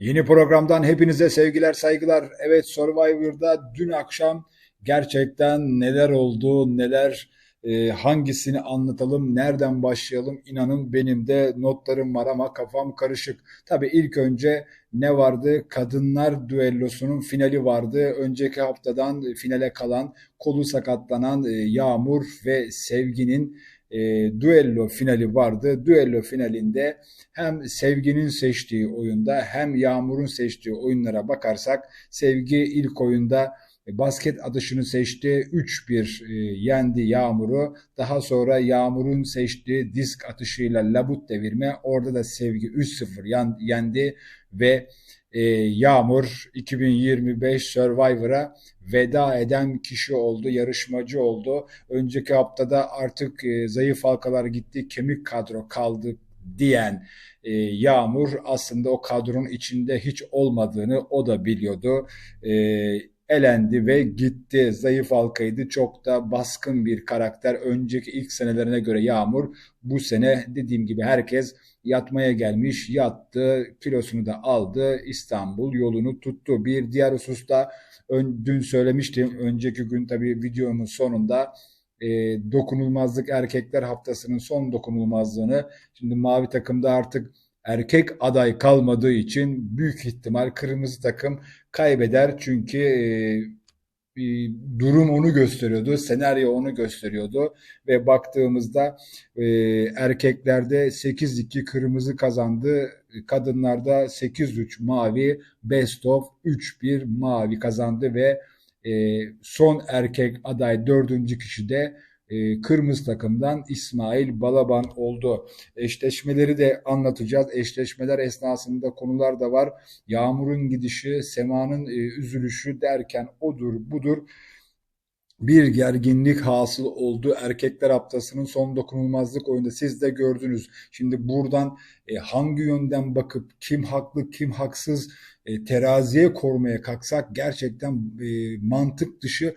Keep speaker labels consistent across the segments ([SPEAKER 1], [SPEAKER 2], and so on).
[SPEAKER 1] Yeni programdan hepinize sevgiler, saygılar. Evet Survivor'da dün akşam gerçekten neler oldu, neler e, hangisini anlatalım, nereden başlayalım? İnanın benim de notlarım var ama kafam karışık. Tabii ilk önce ne vardı? Kadınlar düellosunun finali vardı. Önceki haftadan finale kalan, kolu sakatlanan e, Yağmur ve Sevgi'nin e, düello finali vardı. Düello finalinde hem Sevgi'nin seçtiği oyunda hem Yağmur'un seçtiği oyunlara bakarsak Sevgi ilk oyunda basket atışını seçti. 3-1 e, yendi Yağmur'u. Daha sonra Yağmur'un seçtiği disk atışıyla labut devirme. Orada da Sevgi 3-0 yendi ve e, Yağmur 2025 Survivor'a veda eden kişi oldu, yarışmacı oldu. Önceki haftada artık e, zayıf halkalar gitti, kemik kadro kaldı diyen e, Yağmur aslında o kadronun içinde hiç olmadığını o da biliyordu. E, elendi ve gitti. Zayıf halkaydı. Çok da baskın bir karakter. Önceki ilk senelerine göre Yağmur bu sene dediğim gibi herkes yatmaya gelmiş. Yattı. Kilosunu da aldı. İstanbul yolunu tuttu. Bir diğer hususta ön, dün söylemiştim. Önceki gün tabii videomun sonunda e, dokunulmazlık erkekler haftasının son dokunulmazlığını şimdi mavi takımda artık erkek aday kalmadığı için büyük ihtimal kırmızı takım kaybeder. Çünkü e, durum onu gösteriyordu, senaryo onu gösteriyordu ve baktığımızda e, erkeklerde 8-2 kırmızı kazandı, kadınlarda 8-3 mavi, best of 3-1 mavi kazandı ve e, son erkek aday dördüncü kişi de e, kırmızı takımdan İsmail Balaban oldu. Eşleşmeleri de anlatacağız. Eşleşmeler esnasında konular da var. Yağmur'un gidişi, Sema'nın e, üzülüşü derken odur budur bir gerginlik hasıl oldu. Erkekler haftasının son dokunulmazlık oyunda siz de gördünüz. Şimdi buradan e, hangi yönden bakıp kim haklı kim haksız e, teraziye korumaya kalksak gerçekten e, mantık dışı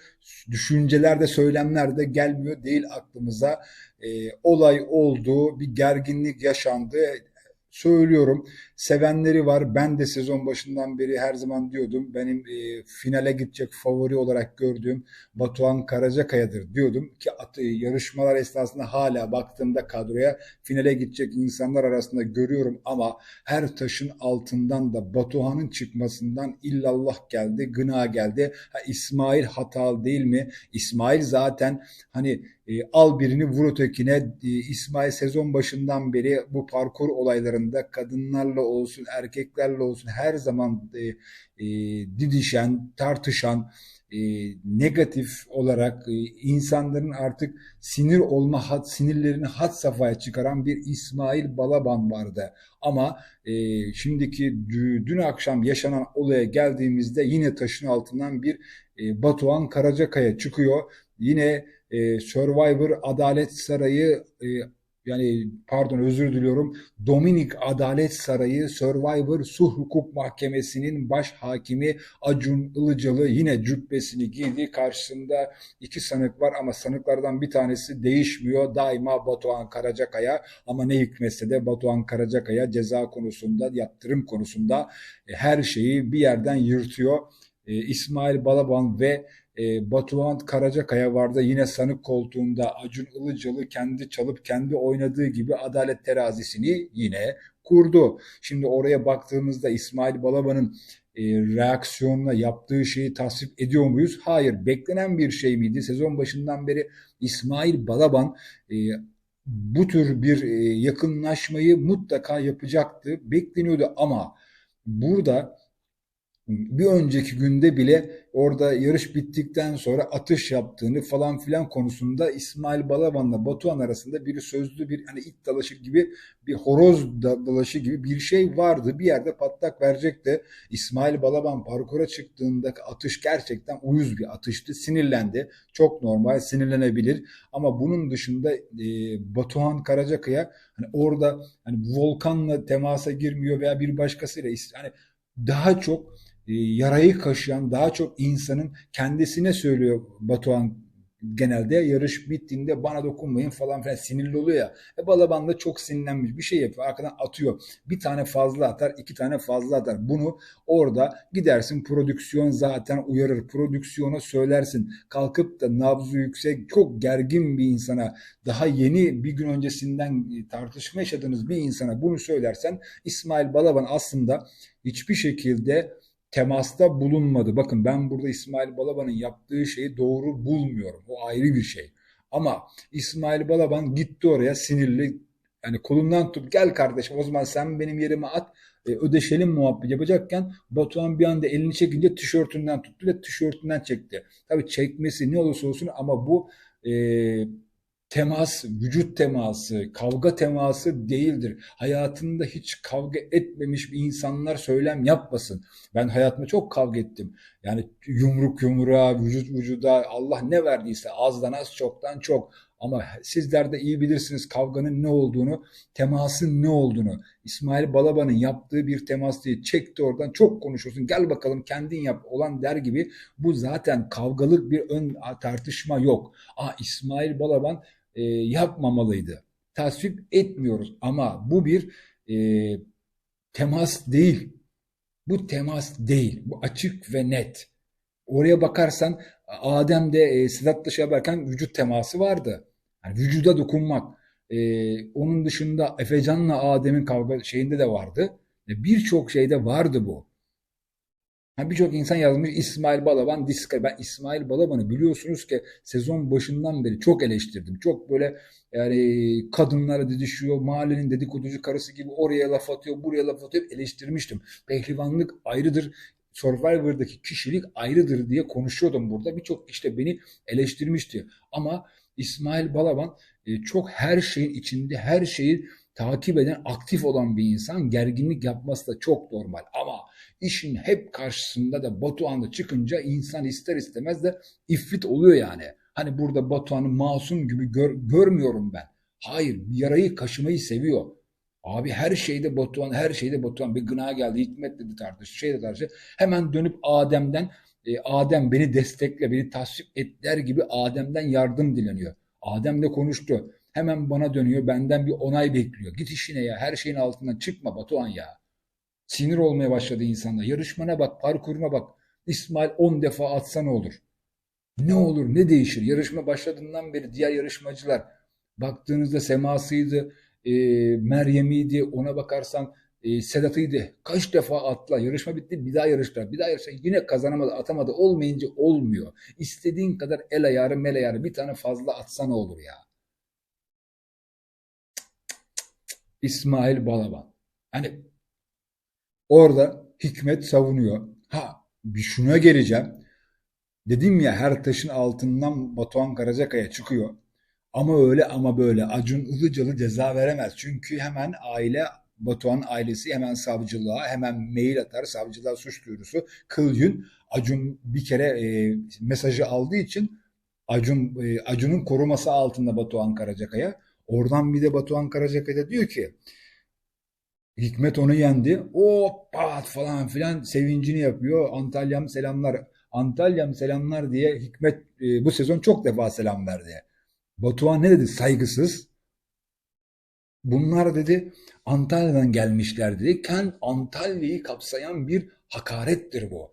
[SPEAKER 1] düşünceler de söylemler de gelmiyor değil aklımıza. E, olay oldu, bir gerginlik yaşandı söylüyorum. Sevenleri var. Ben de sezon başından beri her zaman diyordum. Benim e, finale gidecek favori olarak gördüğüm Batuhan Karacakaya'dır diyordum ki at, e, yarışmalar esnasında hala baktığımda kadroya finale gidecek insanlar arasında görüyorum ama her taşın altından da Batuhan'ın çıkmasından illallah geldi, gına geldi. Ha, İsmail hatalı değil mi? İsmail zaten hani e, al birini vur ötekine. E, İsmail sezon başından beri bu parkur olaylarında kadınlarla olsun, erkeklerle olsun her zaman e, e, didişen, tartışan, e, negatif olarak e, insanların artık sinir olma hat, sinirlerini hat safhaya çıkaran bir İsmail Balaban vardı. Ama e, şimdiki dün akşam yaşanan olaya geldiğimizde yine taşın altından bir e, Batuhan Karacakaya çıkıyor. Yine e, Survivor Adalet Sarayı e, yani pardon özür diliyorum Dominik Adalet Sarayı Survivor Su Hukuk Mahkemesi'nin baş hakimi Acun Ilıcalı yine cübbesini giydi. Karşısında iki sanık var ama sanıklardan bir tanesi değişmiyor. Daima Batuhan Karacakaya ama ne hikmetse de Batuhan Karacakaya ceza konusunda yaptırım konusunda e, her şeyi bir yerden yırtıyor. E, İsmail Balaban ve e, Batuhan Karacakaya vardı yine sanık koltuğunda Acun Ilıcalı kendi çalıp kendi oynadığı gibi adalet terazisini yine kurdu. Şimdi oraya baktığımızda İsmail Balaban'ın e, reaksiyonla yaptığı şeyi tasvip ediyor muyuz? Hayır. Beklenen bir şey miydi? Sezon başından beri İsmail Balaban e, bu tür bir e, yakınlaşmayı mutlaka yapacaktı. Bekleniyordu ama burada bir önceki günde bile orada yarış bittikten sonra atış yaptığını falan filan konusunda İsmail Balaban'la Batuhan arasında bir sözlü bir hani it dalaşı gibi bir horoz dalaşı gibi bir şey vardı. Bir yerde patlak verecekti. İsmail Balaban parkura çıktığında atış gerçekten uyuz bir atıştı. Sinirlendi. Çok normal sinirlenebilir. Ama bunun dışında e, Batuhan Karacakaya hani orada hani volkanla temasa girmiyor veya bir başkasıyla hani daha çok yarayı kaşıyan daha çok insanın kendisine söylüyor Batuhan genelde yarış bittiğinde bana dokunmayın falan filan sinirli oluyor ya. E Balaban da çok sinirlenmiş bir şey yapıyor. Arkadan atıyor. Bir tane fazla atar, iki tane fazla atar. Bunu orada gidersin prodüksiyon zaten uyarır. Prodüksiyona söylersin. Kalkıp da nabzı yüksek, çok gergin bir insana, daha yeni bir gün öncesinden tartışma yaşadığınız bir insana bunu söylersen İsmail Balaban aslında hiçbir şekilde temasta bulunmadı. Bakın ben burada İsmail Balaban'ın yaptığı şeyi doğru bulmuyorum. O ayrı bir şey. Ama İsmail Balaban gitti oraya sinirli yani kolundan tut gel kardeşim o zaman sen benim yerime at e, ödeşelim muhabbet yapacakken Batuhan bir anda elini çekince tişörtünden tuttu ve tişörtünden çekti. Tabii çekmesi ne olursa olsun ama bu e, temas, vücut teması, kavga teması değildir. Hayatında hiç kavga etmemiş bir insanlar söylem yapmasın. Ben hayatımda çok kavga ettim. Yani yumruk yumruğa, vücut vücuda Allah ne verdiyse azdan az çoktan çok. Ama sizler de iyi bilirsiniz kavganın ne olduğunu, temasın ne olduğunu. İsmail Balaban'ın yaptığı bir temas değil. Çekti oradan çok konuşuyorsun. Gel bakalım kendin yap olan der gibi. Bu zaten kavgalık bir ön tartışma yok. Aa İsmail Balaban e, yapmamalıydı. Tasvip etmiyoruz ama bu bir e, temas değil. Bu temas değil. Bu açık ve net. Oraya bakarsan Adem de e, Sedat dışı yaparken vücut teması vardı. Yani vücuda dokunmak. E, onun dışında Efecan'la Adem'in kavga şeyinde de vardı. E, Birçok şeyde vardı bu. Yani Birçok insan yazmış İsmail Balaban diskal. Ben İsmail Balaban'ı biliyorsunuz ki sezon başından beri çok eleştirdim. Çok böyle yani kadınlara didişiyor, mahallenin dedikoducu karısı gibi oraya laf atıyor, buraya laf atıyor eleştirmiştim. Pehlivanlık ayrıdır. Survivor'daki kişilik ayrıdır diye konuşuyordum burada. Birçok işte beni eleştirmişti. Ama İsmail Balaban e, çok her şeyin içinde, her şeyi takip eden, aktif olan bir insan. Gerginlik yapması da çok normal. Ama işin hep karşısında da Batuhan'da çıkınca insan ister istemez de ifrit oluyor yani. Hani burada Batuhan'ı masum gibi gör, görmüyorum ben. Hayır, yarayı kaşımayı seviyor. Abi her şeyde Batuhan, her şeyde Batuhan. Bir gına geldi, Hikmet dedi tartış, şey de tartış. Hemen dönüp Adem'den, e, Adem beni destekle, beni tasvip et der gibi Adem'den yardım dileniyor. Adem de konuştu. Hemen bana dönüyor, benden bir onay bekliyor. Git işine ya, her şeyin altından çıkma Batuhan ya. Sinir olmaya başladı insanda. Yarışmana bak, parkuruna bak. İsmail 10 defa atsa ne olur? Ne olur, ne değişir? Yarışma başladığından beri diğer yarışmacılar baktığınızda Sema'sıydı, e, Meryem'iydi, ona bakarsan e, Sedat'ıydı. Kaç defa atla, yarışma bitti, bir daha yarışlar, bir daha yarışlar. Yine kazanamadı, atamadı. Olmayınca olmuyor. İstediğin kadar el ayarı, mel ayarı bir tane fazla atsa ne olur ya? İsmail Balaban. Hani orada Hikmet savunuyor. Ha bir şuna geleceğim. Dedim ya her taşın altından Batuhan Karacakaya çıkıyor. Ama öyle ama böyle Acun Ilıcalı ceza veremez. Çünkü hemen aile Batuhan ailesi hemen savcılığa hemen mail atar. Savcılığa suç duyurusu. Kılyün Acun bir kere e, mesajı aldığı için Acun e, Acun'un koruması altında Batuhan Karacakaya. Oradan bir de Batuhan Karacakaya diyor ki Hikmet onu yendi. Pat falan filan sevincini yapıyor. Antalya'm selamlar. Antalya'm selamlar diye Hikmet e, bu sezon çok defa selam verdi. Batuhan ne dedi? Saygısız. Bunlar dedi Antalya'dan gelmişler dedi. Ken Antalya'yı kapsayan bir hakarettir bu.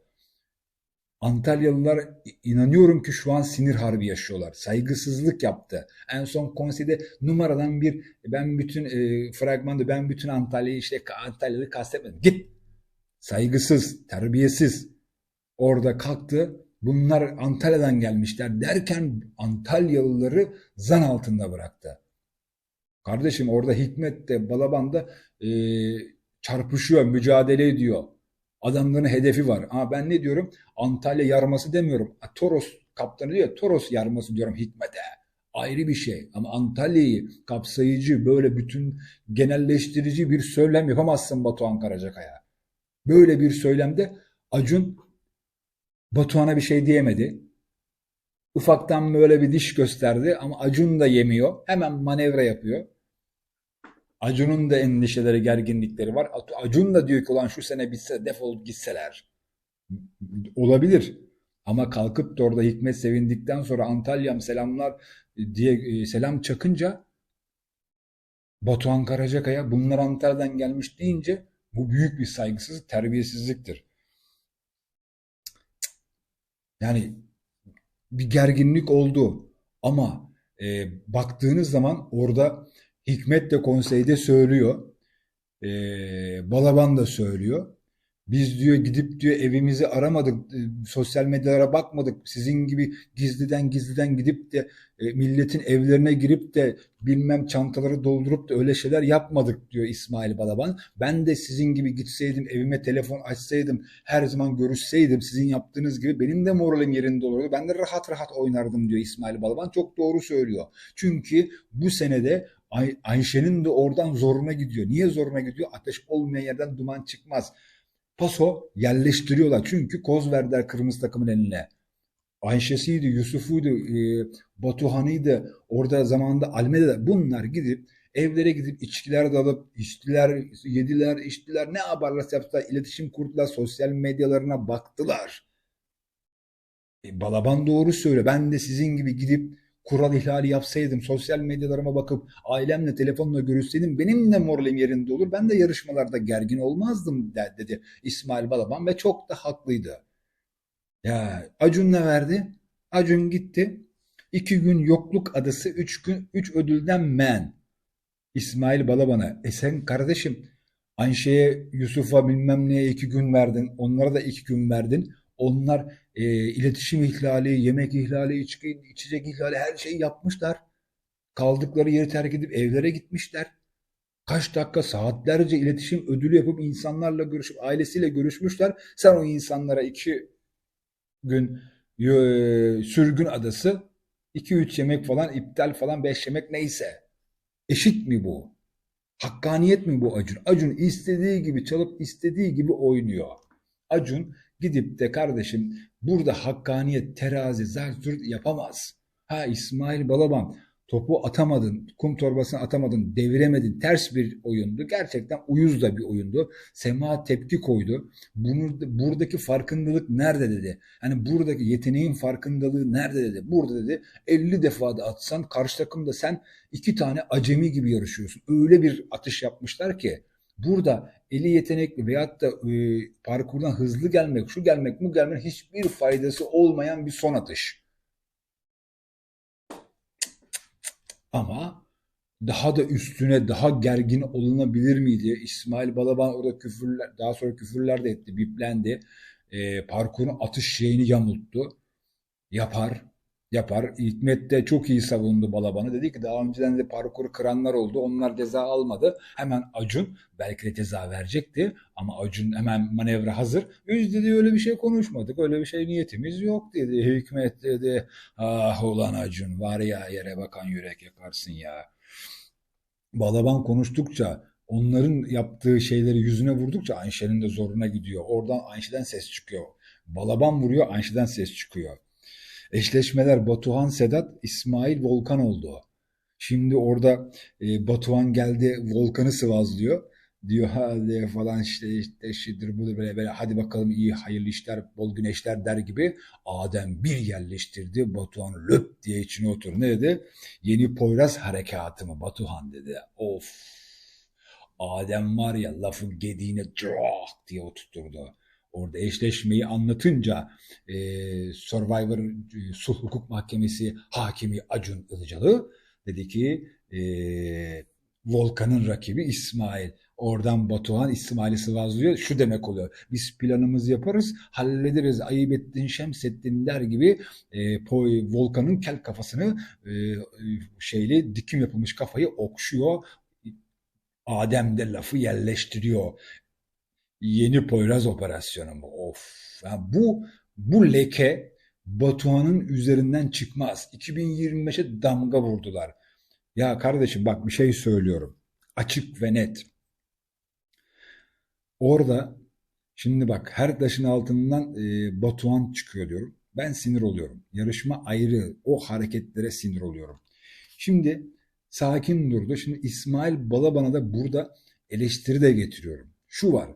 [SPEAKER 1] Antalyalılar inanıyorum ki şu an sinir harbi yaşıyorlar. Saygısızlık yaptı. En son konseyde numaradan bir ben bütün e, fragmanda ben bütün Antalya'yı işte Antalyalı kastetmedim. Git. Saygısız, terbiyesiz. Orada kalktı. Bunlar Antalya'dan gelmişler derken Antalyalıları zan altında bıraktı. Kardeşim orada Hikmet de Balaban da e, çarpışıyor, mücadele ediyor. Adamların hedefi var. Ama ben ne diyorum? Antalya yarması demiyorum. Toros kaptanı diyor Toros yarması diyorum Hikmet'e. Ayrı bir şey. Ama Antalya'yı kapsayıcı, böyle bütün genelleştirici bir söylem yapamazsın Batuhan Karacakaya. Böyle bir söylemde Acun Batuhan'a bir şey diyemedi. Ufaktan böyle bir diş gösterdi ama Acun da yemiyor. Hemen manevra yapıyor. Acun'un da endişeleri, gerginlikleri var. Acun da diyor ki olan şu sene bitse defolup gitseler. Olabilir. Ama kalkıp da orada Hikmet sevindikten sonra Antalya'm selamlar diye e, selam çakınca Batuhan Karacakaya bunlar Antalya'dan gelmiş deyince bu büyük bir saygısızlık, terbiyesizliktir. Yani bir gerginlik oldu ama e, baktığınız zaman orada Hikmet de konseyde söylüyor. E, Balaban da söylüyor. Biz diyor gidip diyor evimizi aramadık, e, sosyal medyalara bakmadık. Sizin gibi gizliden gizliden gidip de e, milletin evlerine girip de bilmem çantaları doldurup da öyle şeyler yapmadık diyor İsmail Balaban. Ben de sizin gibi gitseydim evime telefon açsaydım her zaman görüşseydim sizin yaptığınız gibi benim de moralim yerinde olurdu. Ben de rahat rahat oynardım diyor İsmail Balaban. Çok doğru söylüyor. Çünkü bu senede Ay Ayşe'nin de oradan zoruna gidiyor. Niye zoruna gidiyor? Ateş olmayan yerden duman çıkmaz. Paso yerleştiriyorlar. Çünkü koz verdiler kırmızı takımın eline. Ayşe'siydi, Yusuf'uydu, e, Batuhan'ıydı. Orada zamanında Almeda'da bunlar gidip evlere gidip içkiler de alıp içtiler, yediler, içtiler. Ne yaparlarsa yaptılar. iletişim kurdular. Sosyal medyalarına baktılar. E, Balaban doğru söylüyor. Ben de sizin gibi gidip kural ihlali yapsaydım, sosyal medyalarıma bakıp ailemle telefonla görüşseydim benim de moralim yerinde olur. Ben de yarışmalarda gergin olmazdım dedi İsmail Balaban ve çok da haklıydı. Ya Acun ne verdi? Acun gitti. İki gün yokluk adası, üç gün üç ödülden men. İsmail Balaban'a. E sen kardeşim Ayşe'ye, Yusuf'a bilmem neye iki gün verdin. Onlara da iki gün verdin. Onlar e, iletişim ihlali, yemek ihlali, içki, içecek ihlali her şeyi yapmışlar. Kaldıkları yeri terk edip evlere gitmişler. Kaç dakika saatlerce iletişim ödülü yapıp insanlarla görüşüp ailesiyle görüşmüşler. Sen o insanlara iki gün e, sürgün adası, iki üç yemek falan iptal falan beş yemek neyse. Eşit mi bu? Hakkaniyet mi bu Acun? Acun istediği gibi çalıp istediği gibi oynuyor. Acun gidip de kardeşim burada hakkaniyet, terazi, zarzurt yapamaz. Ha İsmail Balaban topu atamadın, kum torbasını atamadın, deviremedin. Ters bir oyundu. Gerçekten uyuz da bir oyundu. Sema tepki koydu. Bunu, buradaki farkındalık nerede dedi. Hani buradaki yeteneğin farkındalığı nerede dedi. Burada dedi 50 defa da atsan karşı takımda sen iki tane acemi gibi yarışıyorsun. Öyle bir atış yapmışlar ki burada eli yetenekli veyahut da e, parkurdan hızlı gelmek, şu gelmek, bu gelmek hiçbir faydası olmayan bir son atış. Ama daha da üstüne daha gergin olunabilir miydi? İsmail Balaban orada küfürler, daha sonra küfürler de etti, biplendi. E, parkurun atış şeyini yamulttu. Yapar, yapar. Hikmet de çok iyi savundu Balaban'ı. Dedi ki daha önceden de parkuru kıranlar oldu. Onlar ceza almadı. Hemen Acun belki de ceza verecekti. Ama Acun hemen manevra hazır. Biz dedi öyle bir şey konuşmadık. Öyle bir şey niyetimiz yok dedi. Hikmet dedi. Ah ulan Acun var ya yere bakan yürek yakarsın ya. Balaban konuştukça onların yaptığı şeyleri yüzüne vurdukça Ayşe'nin de zoruna gidiyor. Oradan Ayşe'den ses çıkıyor. Balaban vuruyor Ayşe'den ses çıkıyor. Eşleşmeler Batuhan Sedat, İsmail Volkan oldu. Şimdi orada e, Batuhan geldi Volkan'ı sıvazlıyor. Diyor hadi falan işte işte şidir bu böyle böyle hadi bakalım iyi hayırlı işler bol güneşler der gibi Adem bir yerleştirdi Batuhan löp diye içine otur. Ne dedi? Yeni Poyraz harekatı mı Batuhan dedi. Of Adem var ya lafı gediğine crak diye oturturdu orada eşleşmeyi anlatınca e, Survivor e, Sulh Hukuk Mahkemesi hakimi Acun Ilıcalı dedi ki e, Volkan'ın rakibi İsmail. Oradan Batuhan İsmail'i sıvazlıyor. Şu demek oluyor. Biz planımızı yaparız, hallederiz. Ayıp ettin, Şemsettin der gibi e, Poy, Volkan'ın kel kafasını e, şeyli dikim yapılmış kafayı okşuyor. Adem de lafı yerleştiriyor. Yeni Poyraz operasyonu mu? Of. Yani bu bu leke Batuhan'ın üzerinden çıkmaz. 2025'e damga vurdular. Ya kardeşim bak bir şey söylüyorum. Açık ve net. Orada şimdi bak her taşın altından e, Batuhan çıkıyor diyorum. Ben sinir oluyorum. Yarışma ayrı. O hareketlere sinir oluyorum. Şimdi sakin durdu. Şimdi İsmail Balaban'a da burada eleştiri de getiriyorum. Şu var.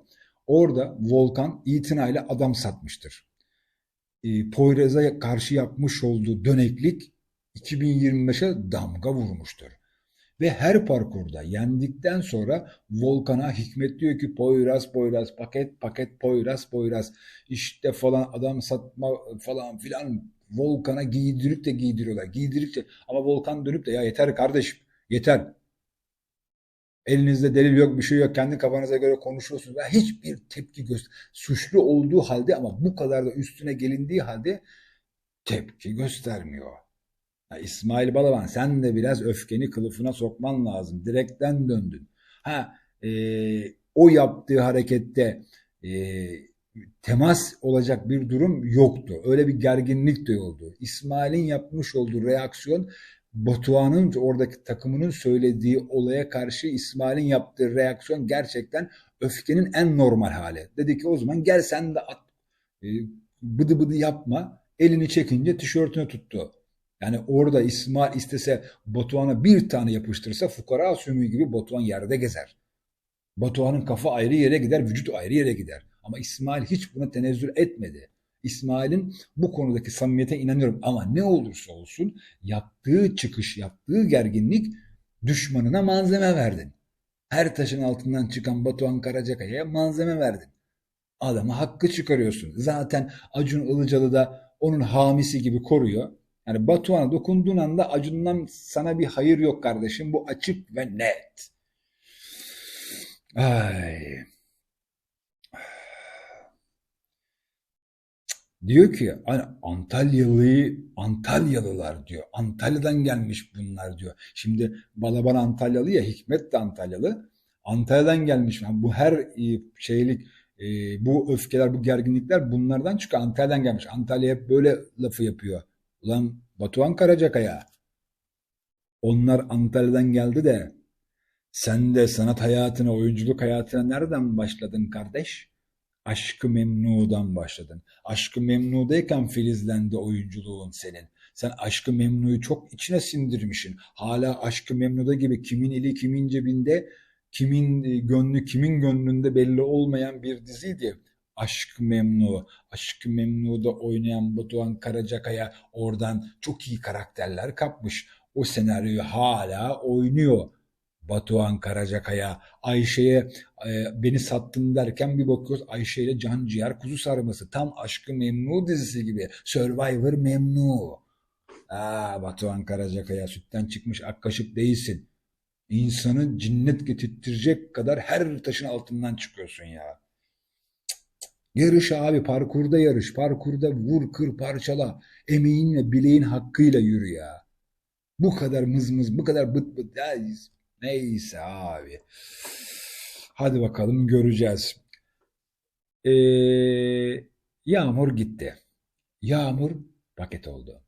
[SPEAKER 1] Orada Volkan itinayla adam satmıştır. e, Poyraz'a karşı yapmış olduğu döneklik 2025'e damga vurmuştur. Ve her parkurda yendikten sonra Volkan'a Hikmet diyor ki Poyraz Poyraz paket paket Poyraz Poyraz işte falan adam satma falan filan Volkan'a giydirip de giydiriyorlar. Giydirip de ama Volkan dönüp de ya yeter kardeşim yeter. Elinizde delil yok bir şey yok kendi kafanıza göre konuşuyorsunuz. Ve hiçbir tepki göster suçlu olduğu halde ama bu kadar da üstüne gelindiği halde tepki göstermiyor. Ya İsmail Balaban sen de biraz öfkeni kılıfına sokman lazım. Direkten döndün. Ha e, o yaptığı harekette e, temas olacak bir durum yoktu. Öyle bir gerginlik de oldu. İsmail'in yapmış olduğu reaksiyon Batuhan'ın oradaki takımının söylediği olaya karşı İsmail'in yaptığı reaksiyon gerçekten öfkenin en normal hali. Dedi ki o zaman gel sen de at. E, bıdı bıdı yapma. Elini çekince tişörtünü tuttu. Yani orada İsmail istese Batuhan'a bir tane yapıştırsa fukara sümüğü gibi Batuhan yerde gezer. Batuhan'ın kafa ayrı yere gider, vücut ayrı yere gider. Ama İsmail hiç buna tenezzül etmedi. İsmail'in bu konudaki samimiyete inanıyorum. Ama ne olursa olsun yaptığı çıkış, yaptığı gerginlik düşmanına malzeme verdin. Her taşın altından çıkan Batuhan Karacakaya'ya malzeme verdin. Adama hakkı çıkarıyorsun. Zaten Acun Ilıcalı da onun hamisi gibi koruyor. Yani Batuhan'a dokunduğun anda Acun'dan sana bir hayır yok kardeşim. Bu açık ve net. Ay. Diyor ki hani Antalyalı Antalyalılar diyor. Antalya'dan gelmiş bunlar diyor. Şimdi Balaban Antalyalı ya Hikmet de Antalyalı. Antalya'dan gelmiş. Yani bu her e, şeylik e, bu öfkeler, bu gerginlikler bunlardan çıkıyor. Antalya'dan gelmiş. Antalya hep böyle lafı yapıyor. Ulan Batuhan Karacakaya. Onlar Antalya'dan geldi de sen de sanat hayatına, oyunculuk hayatına nereden başladın kardeş? Aşkı Memnu'dan başladın. Aşkı Memnu'dayken filizlendi oyunculuğun senin. Sen Aşkı Memnu'yu çok içine sindirmişsin. Hala Aşkı Memnu'da gibi kimin eli kimin cebinde, kimin e, gönlü kimin gönlünde belli olmayan bir diziydi. Aşk Memnu, Aşk Memnu'da oynayan Batuhan Karacakaya oradan çok iyi karakterler kapmış. O senaryoyu hala oynuyor. Batuhan Karacakaya, Ayşe'ye e, beni sattın derken bir bakıyoruz Ayşe ile can ciğer kuzu sarması. Tam Aşkı Memnu dizisi gibi. Survivor Memnu. Aa, Batuhan Karacakaya sütten çıkmış ak kaşık değilsin. İnsanı cinnet getirtecek kadar her taşın altından çıkıyorsun ya. Yarış abi parkurda yarış. Parkurda vur kır parçala. Emeğinle bileğin hakkıyla yürü ya. Bu kadar mızmız bu kadar bıt bıt. Ya, neyse abi. Hadi bakalım göreceğiz. Ee, Yağmur gitti. Yağmur paket oldu.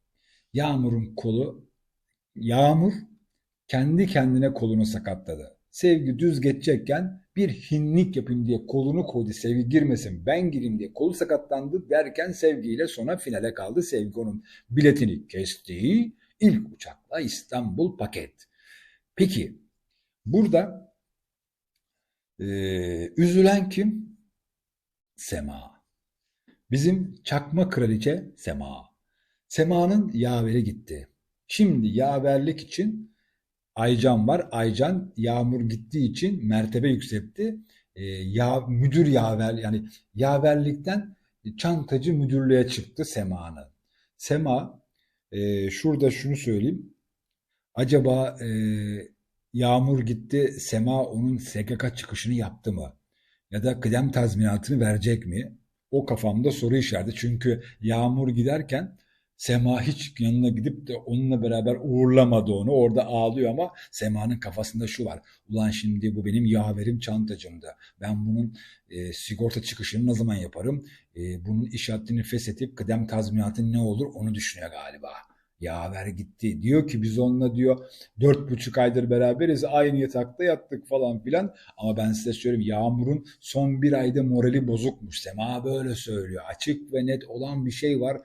[SPEAKER 1] Yağmur'un kolu Yağmur kendi kendine kolunu sakatladı. Sevgi düz geçecekken bir hinlik yapayım diye kolunu koydu. Sevgi girmesin ben gireyim diye kolu sakatlandı derken sevgiyle sona finale kaldı. Sevgi onun biletini kesti. İlk uçakla İstanbul paket. Peki burada e, üzülen kim? Sema. Bizim çakma kraliçe Sema. Sema'nın yaveri gitti. Şimdi yaverlik için Aycan var. Aycan Yağmur gittiği için mertebe yükseltti. E, ya, müdür yaver yani yaverlikten çantacı müdürlüğe çıktı Sema'nın. Sema e, şurada şunu söyleyeyim. Acaba e, Yağmur gitti Sema onun SGK çıkışını yaptı mı? Ya da kıdem tazminatını verecek mi? O kafamda soru işareti. Çünkü Yağmur giderken Sema hiç yanına gidip de onunla beraber uğurlamadı onu. Orada ağlıyor ama Sema'nın kafasında şu var. Ulan şimdi bu benim yaverim çantacımda. Ben bunun e, sigorta çıkışını ne zaman yaparım? E, bunun iş haddini feshetip kıdem tazminatı ne olur onu düşünüyor galiba. Yaver gitti. Diyor ki biz onunla diyor dört buçuk aydır beraberiz. Aynı yatakta yattık falan filan. Ama ben size söyleyeyim Yağmur'un son bir ayda morali bozukmuş. Sema böyle söylüyor. Açık ve net olan bir şey var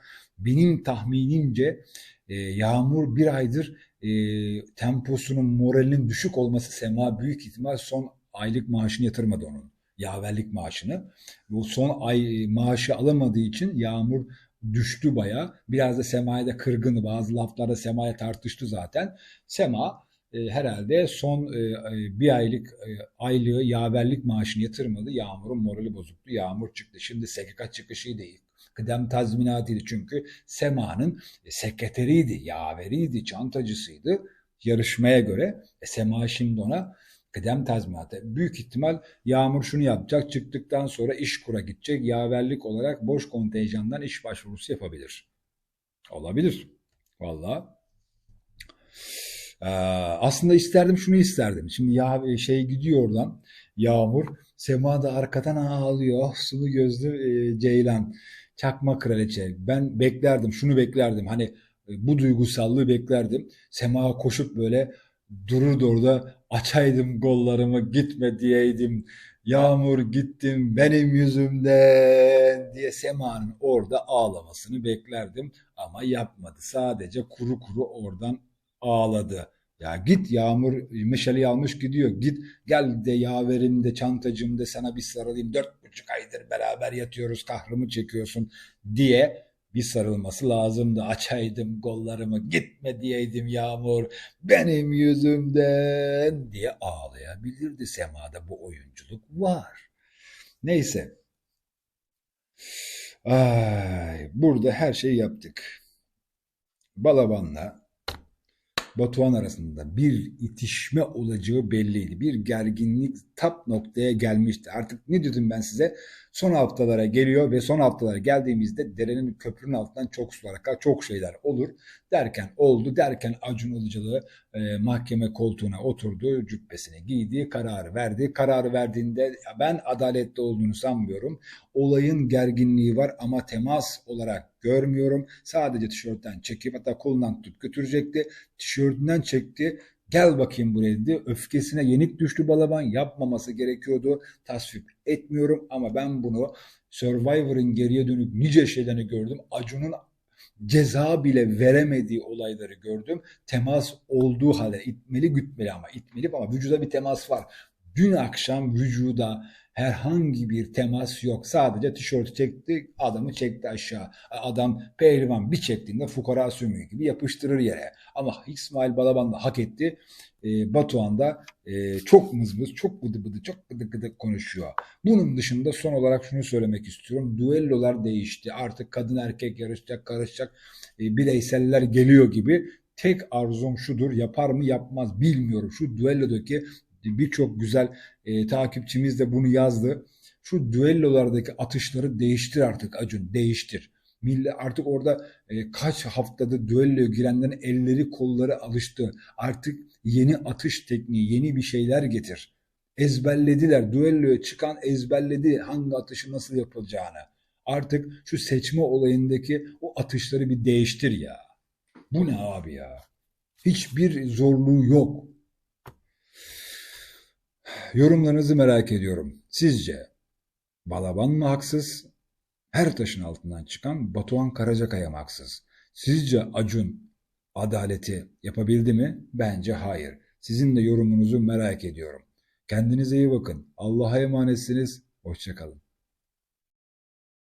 [SPEAKER 1] benim tahminimce e, Yağmur bir aydır e, temposunun moralinin düşük olması Sema büyük ihtimal son aylık maaşını yatırmadı onun. Yaverlik maaşını. Bu son ay maaşı alamadığı için Yağmur düştü baya. Biraz da Sema'ya da kırgındı. Bazı laflarda Sema'ya tartıştı zaten. Sema e, herhalde son e, e, bir aylık e, aylığı yaverlik maaşını yatırmadı. Yağmur'un morali bozuktu. Yağmur çıktı. Şimdi SGK çıkışı değil. Kıdem tazminatıydı çünkü Sema'nın sekreteriydi, yaveriydi, çantacısıydı yarışmaya göre. E, Sema şimdi ona kıdem tazminatı. Büyük ihtimal Yağmur şunu yapacak. Çıktıktan sonra iş kura gidecek. Yaverlik olarak boş kontenjandan iş başvurusu yapabilir. Olabilir. Vallahi. Ee, aslında isterdim şunu isterdim. Şimdi ya şey gidiyor oradan. Yağmur. Sema da arkadan ağlıyor. Sulu gözlü e, Ceylan. Çakma kraliçe. Ben beklerdim. Şunu beklerdim. Hani e, bu duygusallığı beklerdim. Sema koşup böyle dururdu orada. Açaydım gollarımı gitme diyeydim. Yağmur gittim benim yüzümden diye Sema'nın orada ağlamasını beklerdim. Ama yapmadı. Sadece kuru kuru oradan ağladı. Ya git Yağmur meşaleyi almış gidiyor. Git gel de yaverim de çantacım de sana bir sarılayım. Dört buçuk aydır beraber yatıyoruz kahrımı çekiyorsun diye bir sarılması lazımdı. Açaydım kollarımı gitme diyeydim Yağmur benim yüzümden diye ağlayabilirdi. Sema'da bu oyunculuk var. Neyse. Ay, burada her şeyi yaptık. Balaban'la Batuhan arasında bir itişme olacağı belliydi. Bir gerginlik tap noktaya gelmişti. Artık ne dedim ben size? Son haftalara geliyor ve son haftalara geldiğimizde derenin köprünün altından çok sular akar, çok şeyler olur. Derken oldu, derken Acun Ilıcalı e, mahkeme koltuğuna oturdu, cübbesini giydi, kararı verdi. Kararı verdiğinde ben adaletli olduğunu sanmıyorum. Olayın gerginliği var ama temas olarak görmüyorum. Sadece tişörtten çekip hatta kolundan tutup götürecekti. Tişörtünden çekti. Gel bakayım buraya dedi. Öfkesine yenik düştü Balaban. Yapmaması gerekiyordu. Tasvip etmiyorum ama ben bunu Survivor'ın geriye dönüp nice şeylerini gördüm. Acun'un ceza bile veremediği olayları gördüm. Temas olduğu halde itmeli gütmeli ama itmeli ama vücuda bir temas var. Dün akşam vücuda herhangi bir temas yok. Sadece tişörtü çekti, adamı çekti aşağı. Adam pehlivan bir çektiğinde fukara sümüğü gibi yapıştırır yere. Ama İsmail Balaban da hak etti. E, Batuhan da e, çok mızmız, çok bıdı bıdı, çok gıdı gıdı konuşuyor. Bunun dışında son olarak şunu söylemek istiyorum. Duellolar değişti. Artık kadın erkek yarışacak, karışacak. E, bireyseller geliyor gibi. Tek arzum şudur. Yapar mı yapmaz bilmiyorum. Şu düellodaki birçok güzel e, takipçimiz de bunu yazdı. Şu düellolardaki atışları değiştir artık Acun, değiştir. Millet artık orada e, kaç haftada düelloya girenlerin elleri kolları alıştı. Artık yeni atış tekniği, yeni bir şeyler getir. Ezberlediler. Düelloya çıkan ezberledi hangi atışı nasıl yapılacağını. Artık şu seçme olayındaki o atışları bir değiştir ya. Bu ne abi ya? Hiçbir zorluğu yok. Yorumlarınızı merak ediyorum. Sizce Balaban mı haksız? Her taşın altından çıkan Batuhan Karacakaya mı haksız? Sizce Acun adaleti yapabildi mi? Bence hayır. Sizin de yorumunuzu merak ediyorum. Kendinize iyi bakın. Allah'a emanetsiniz. Hoşçakalın.